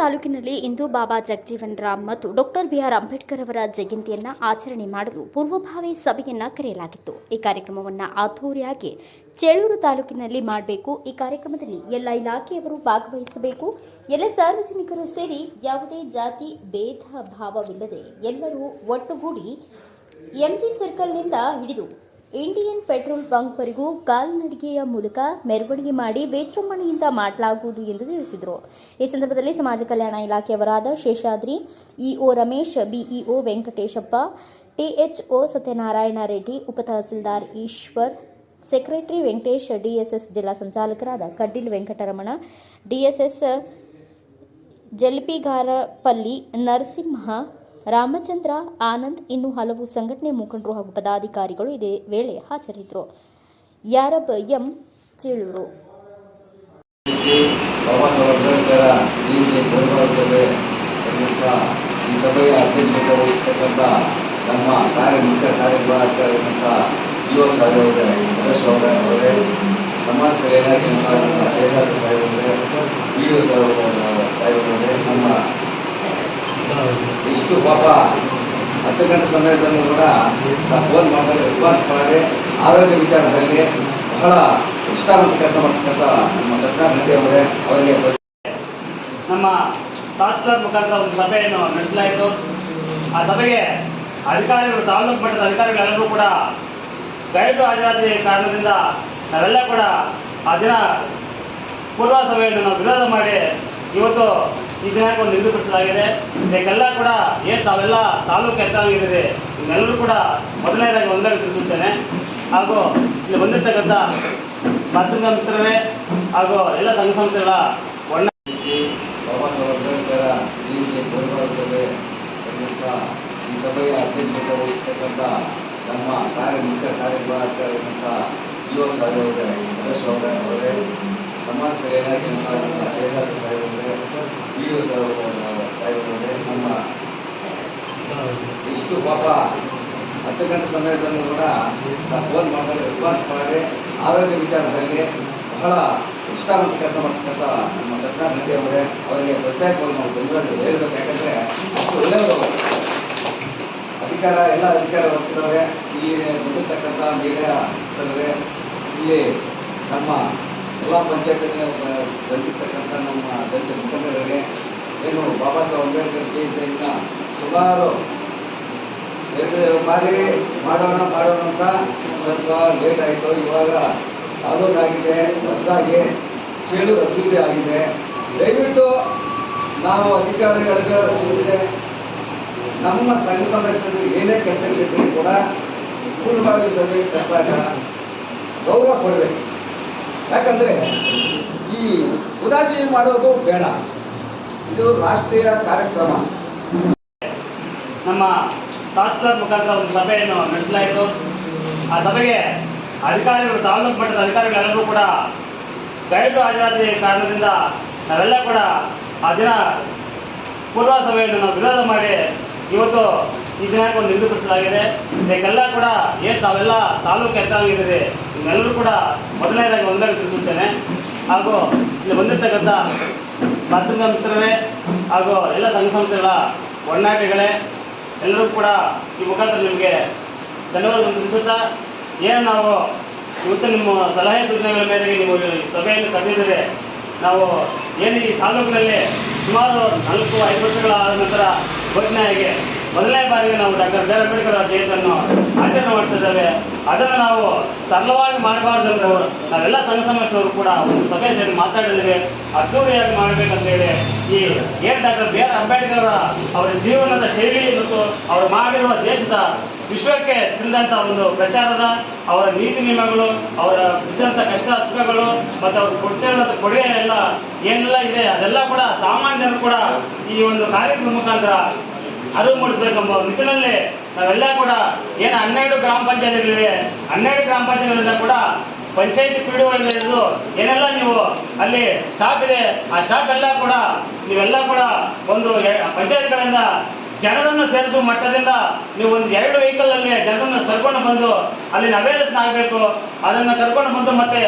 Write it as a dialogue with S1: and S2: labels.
S1: ತಾಲೂಕಿನಲ್ಲಿ ಇಂದು ಬಾಬಾ ಜಗಜೀವನ್ ರಾಮ್ ಮತ್ತು doctor B R Ambedkar ಅವರ ಜಯಂತಿಯನ್ನ ಆಚರಣೆ ಮಾಡಲು ಪೂರ್ವಭಾವಿ ಸಭೆಯನ್ನ ಕರೆಯಲಾಗಿತ್ತು. ಈ ಕಾರ್ಯಕ್ರಮವನ್ನು ಅದ್ದೂರಿಯಾಗಿ ಚೇಳೂರು ತಾಲೂಕಿನಲ್ಲಿ ಮಾಡಬೇಕು. ಈ ಕಾರ್ಯಕ್ರಮದಲ್ಲಿ ಎಲ್ಲ ಇಲಾಖೆಯವರು ಭಾಗವಹಿಸಬೇಕು. ಎಲ್ಲ ಸಾರ್ವಜನಿಕರು ಸೇರಿ ಯಾವುದೇ ಜಾತಿ, ಭೇದ, ಭಾವವಿಲ್ಲದೆ ಎಲ್ಲರೂ ಒಟ್ಟುಗೂಡಿ ಎಂಜಿ ಸರ್ಕಲ್ನಿಂದ ಹಿಡಿದು ಇಂಡಿಯನ್ ಪೆಟ್ರೋಲ್ ಬಂಕ್ವರೆಗೂ ಕಾಲ್ನಡಿಗೆಯ ಮೂಲಕ ಮೆರವಣಿಗೆ ಮಾಡಿ ವಿಜೃಂಭಣೆಯಿಂದ ಮಾಡಲಾಗುವುದು ಎಂದು ತಿಳಿಸಿದರು. ಈ ಸಂದರ್ಭದಲ್ಲಿ ಸಮಾಜ ಕಲ್ಯಾಣ ಇಲಾಖೆಯವರಾದ Sheshadri, EO Ramesh, BEO Venkateshappa, THO Satyanarayana Reddy ಉಪತಹಸೀಲ್ದಾರ್ Eshwar, secretary Venkatesh, DSS ಜಿಲ್ಲಾ ಸಂಚಾಲಕರಾದ ಕಡ್ಡಿಲ್ ವೆಂಕಟರಮಣ, ಡಿಎಸ್ಎಸ್ ಜಲ್ಪಿಗಾರಪಲ್ಲಿ ನರಸಿಂಹ ರಾಮಚಂದ್ರ, ಆನಂದ್ ಇನ್ನು ಹಲವು ಸಂಘಟನೆ ಮುಖಂಡರು ಹಾಗೂ ಪದಾಧಿಕಾರಿಗಳು ಇದೇ ವೇಳೆ ಹಾಜರಿದ್ದರು. ಯಾರಬ್ ಎಂ ಚೇಳೂರು.
S2: ಈ ಸಭೆಯ ಅಧ್ಯಕ್ಷತೆ ವಹಿಸತಕ್ಕಂಥ ನಮ್ಮ ಕಾರ್ಯ ಮುಖ್ಯ ಕಾರ್ಯನಿರ್ವಾಹಕರಾದಂಥ ಯುವ ಸಾಹೇಬ್ ಅವರೇ ಮಹೇಶ್ ಅವರೇ ಸಮಾಜ ಕಲ್ಯಾಣ ಶೇಷಾದ್ರಿ ಸಾಹೇಬ್ ಅವರೇ ಪಿ ಯು ನಮ್ಮ ಇಷ್ಟು ಪಾಪ ಹತ್ತು ಗಂಟೆ ಸಮಯದಲ್ಲೂ ಕೂಡ ಫೋನ್ ಮಾಡಿದಾಗ ರೆಸ್ಪಾನ್ಸ್ ಮಾಡಿ, ಆರೋಗ್ಯ ವಿಚಾರದಲ್ಲಿ ಬಹಳ ನಿಷ್ಠಾವಂತ ಕೆಲಸ ಮಾಡ್ತಕ್ಕಂಥ ನಮ್ಮ ಸರ್ಕಾರ ನಟಿ ಅವರೇ, ಅವರಿಗೆ
S3: ನಮ್ಮ ತಹಸೀಲ್ದಾರ್ ಮುಖಾಂತರ ಒಂದು ಸಭೆಯನ್ನು ನಡೆಸಲಾಯಿತು. ಆ ಸಭೆಗೆ ಅಧಿಕಾರಿಗಳು, ತಾಲೂಕು ಮಟ್ಟದ ಅಧಿಕಾರಿಗಳೆಲ್ಲರೂ ಕೂಡ ಗೈರು ಹಾಜರಾತಿ ಕಾರಣದಿಂದ ನಾವೆಲ್ಲ ಕೂಡ ಆ ದಿನ ಪೂರ್ವ ಸಭೆಯನ್ನು ನಾವು ವಿರೋಧ ಮಾಡಿ ಇವತ್ತು ದಿನಕ್ಕೆ ಒಂದು ನಿಗದಿಪಡಿಸಲಾಗಿದೆ ಇದಕ್ಕೆಲ್ಲ ಕೂಡ ಏನು ತಾವೆಲ್ಲ ತಾಲೂಕು ಹೆಚ್ಚಾಗಿದ್ದೀರಿ ಇನ್ನೆಲ್ಲರೂ ಕೂಡ ಮೊದಲನೇದಾಗಿ ಒಂದಾಗಿ ತಿಳಿಸುತ್ತೇನೆ. ಹಾಗೂ ಇಲ್ಲಿ ಬಂದಿರ್ತಕ್ಕಂಥ ಮಾಧ್ಯಮ ಮಿತ್ರರೇ ಹಾಗೂ ಎಲ್ಲ ಸಂಘ ಸಂಸ್ಥೆಗಳ
S2: ಸಭೆ ಈ ಸಭೆಯ ಅಧ್ಯಕ್ಷತೆ ವಹಿಸತಕ್ಕಂಥ ನಮ್ಮ ಕಾರ್ಯ ಮುಖ್ಯ ಕಾರ್ಯನಿರ್ವಾಹಕರಾದಂಥ ಯುವ ಸಾಹೇಬ್ ಅವರೇ ಅವರೇ ಸಮಾಜ ಕಲ್ಯಾಣ ಅವರೇ ಪಿ ಯು ಸಾಹೇಬ್ ಅವರೇ ನಮ್ಮ ಇಷ್ಟು ಪಾಪ ಹತ್ತು ಗಂಟೆ ಸಮಯದಲ್ಲೂ ಕೂಡ ಫೋನ್ ಮಾಡಿದಾಗ ರೆಸ್ಪಾನ್ಸ್ ಮಾಡಿ, ಆರೋಗ್ಯ ವಿಚಾರದಲ್ಲಿ ಬಹಳ ನಿಷ್ಠಾವಂತ ಕೆಲಸ ಮಾಡ್ತಕ್ಕಂಥ ನಮ್ಮ ಸರ್ಕಾರ ನಟಿ ಅವರೇ, ಅವರಿಗೆ ಪ್ರತ್ಯೇಕವಾಗಿ ನಾವು ಧನ್ಯವಾದ ಹೇಳಬೇಕು. ಯಾಕಂದರೆ ಒಳ್ಳೆಯವರು. ಅಧಿಕಾರ, ಎಲ್ಲ ಅಧಿಕಾರ ವರ್ತಿದ್ದಾರೆ ಇಲ್ಲಿ ಬಂದಿರ್ತಕ್ಕಂಥ ಮೀಡಿಯಾ ಇಲ್ಲಿ ನಮ್ಮ ಎಲ್ಲ ಪಂಚಾಯತ್ನಲ್ಲಿ ಬಂದಿರ್ತಕ್ಕಂಥ ನಮ್ಮ ದಲಿತ ಮುಖಂಡರಿಗೆ ಏನು ಬಾಬಾ ಸಾಹೇಬ್ ಅಂಬೇಡ್ಕರ್ ಜಯಂತಿಯಿಂದ ಸುಮಾರು ಎರಡು ಬಾರಿ ಮಾಡೋಣ ಮಾಡೋಣ ಅಂತ ಸ್ವಲ್ಪ ಲೇಟ್ ಆಯಿತು. ಇವಾಗ ಆಗಿದೆ ಹೊಸದಾಗಿ ಚೇಳು ಅಭಿವೃದ್ಧಿ ಆಗಿದೆ. ದಯವಿಟ್ಟು ನಾವು ಅಧಿಕಾರಿಗಳಿಗೆ ಸೂಚನೆ, ನಮ್ಮ ಸಂಘ ಸಂಸ್ಥೆಯಲ್ಲಿ ಏನೇ ಕೆಲಸಗಳಿದ್ರು ಕೂಡ ಪೂರ್ಣವಾಗಿ ಸಭೆ ಕರೆದಾಗ ಗೌರವ ಕೊಡಬೇಕು. ಯಾಕಂದರೆ ಈ ಉದಾಸೀನ ಮಾಡೋದು ಬೇಡ. ಇದು ರಾಷ್ಟ್ರೀಯ ಕಾರ್ಯಕ್ರಮ.
S3: ನಮ್ಮ ತಹಸೀಲ್ದಾರ್ ಮುಖಾಂತರ ಒಂದು ಸಭೆಯನ್ನು ನಡೆಸಲಾಯಿತು. ಆ ಸಭೆಗೆ ಅಧಿಕಾರಿಗಳು, ತಾಲೂಕು ಮಟ್ಟದ ಅಧಿಕಾರಿಗಳೆಲ್ಲರೂ ಕೂಡ ಗೈರು ಹಾಜರಾತಿ ಕಾರಣದಿಂದ ನಾವೆಲ್ಲ ಕೂಡ ಆ ದಿನ ಪೂರ್ವ ಸಭೆಯನ್ನು ನಾವು ವಿರೋಧ ಮಾಡಿ ಇವತ್ತು ಈ ದಿನಕ್ಕೊಂದು ನಿಗದಿಪಡಿಸಲಾಗಿದೆ. ಇದಕ್ಕೆಲ್ಲ ಕೂಡ ಏನು ತಾವೆಲ್ಲ ತಾಲೂಕು ಹೆಚ್ಚಾಗಿದ್ದೀರಿ ಇವನ್ನೆಲ್ಲರೂ ಕೂಡ ಮೊದಲನೇದಾಗಿ ಒಂದಾಗಿ ತಿಳಿಸುತ್ತೇನೆ. ಹಾಗೂ ಇಲ್ಲಿ ಬಂದಿರ್ತಕ್ಕಂಥ ಪತ್ರಿಕಾ ಮಿತ್ರರೇ ಹಾಗೂ ಎಲ್ಲ ಸಂಘ ಸಂಸ್ಥೆಗಳ ಒಡನಾಟಿಗಳೇ ಎಲ್ಲರೂ ಕೂಡ ಈ ಮುಖಾಂತರ ನಿಮಗೆ ಧನ್ಯವಾದಗಳನ್ನು ತಿಳಿಸುತ್ತಾ, ಏನು ನಾವು ಇವತ್ತು ನಿಮ್ಮ ಸಲಹೆ ಸೂಚನೆಗಳ ಮೇಲೆ ನೀವು ಸಭೆಯನ್ನು ಕರೆದಿದ್ದರೆ ನಾವು ಏನು ಈ ತಾಲೂಕಿನಲ್ಲಿ ಸುಮಾರು ನಾಲ್ಕು, ಐದು ವರ್ಷಗಳ ಆದ ನಂತರ ಘೋಷಣೆಯಾಗಿ ಮೊದಲನೇ ಬಾರಿಗೆ ನಾವು ಡಾಕ್ಟರ್ ಬಿ ಆರ್ ಅಂಬೇಡ್ಕರ್ ಅವರ ಜಯಂತಿಯನ್ನು ಆಚರಣೆ ಮಾಡ್ತಿದ್ದೇವೆ ಅದನ್ನು ನಾವು ಸರಳವಾಗಿ ಮಾಡಬಾರ್ದು ನಾವೆಲ್ಲ ಸಂಘ ಸಂಸ್ಥೆಯವರು ಕೂಡ ಒಂದು ಸಭೆ ಸೇರಿ ಮಾತಾಡಿದ್ದೇವೆ. ಅದ್ದೂರಿಯಾಗಿ ಮಾಡಬೇಕಂತ ಹೇಳಿ ಈ ಏನು ಡಾಕ್ಟರ್ ಬಿ ಆರ್ ಅಂಬೇಡ್ಕರ್ ಅವರ ಜೀವನದ ಶೈಲಿ ಅವರು ಮಾಡಿರುವ ದೇಶದ ವಿಶ್ವಕ್ಕೆ ತಿಳಿದಂಥ ಒಂದು ಪ್ರಚಾರದ ಅವರ ನೀತಿ ನಿಯಮಗಳು, ಅವರ ಬಿದ್ದಂಥ ಕಷ್ಟ ಸುಖಗಳು ಮತ್ತು ಅವರು ಕೊಟ್ಟಿರುವಂಥ ಕೊಡುಗೆ ಎಲ್ಲ ಏನೆಲ್ಲ ಇದೆ ಅದೆಲ್ಲ ಕೂಡ ಸಾಮಾನ್ಯರು ಕೂಡ ಈ ಒಂದು ಕಾರ್ಯಕ್ರಮ ಮುಖಾಂತರ ಅರಿವು ಮೂಡಿಸಬೇಕೆಂಬ ನಿಟ್ಟಿನಲ್ಲಿ ನಾವೆಲ್ಲ ಕೂಡ ಏನು ಹನ್ನೆರಡು ಗ್ರಾಮ ಪಂಚಾಯತಿಗಳಿವೆ ಹನ್ನೆರಡು ಗ್ರಾಮ ಪಂಚಾಯತಿಗಳಿಂದ ಕೂಡ ಪಂಚಾಯತಿ ಪಿ ಡಿ ಹಿಡಿದು ಏನೆಲ್ಲ ನೀವು ಅಲ್ಲಿ ಸ್ಟಾಫ್ ಇದೆ, ಆ ಸ್ಟಾಫ್ ಎಲ್ಲ ಕೂಡ ನೀವೆಲ್ಲ ಕೂಡ ಒಂದು ಪಂಚಾಯತ್ಗಳಿಂದ ಜನರನ್ನು ಸೇರಿಸುವ ಮಟ್ಟದಿಂದ ನೀವು ಒಂದು ಎರಡು ವೆಹಿಕಲ್ ಅಲ್ಲಿ ಜನರನ್ನು ಕರ್ಕೊಂಡು ಬಂದು ಅಲ್ಲಿ ಅವೇರ್ನೆಸ್ ಆಗಬೇಕು. ಅದನ್ನು ಕರ್ಕೊಂಡು ಬಂದು ಮತ್ತೆ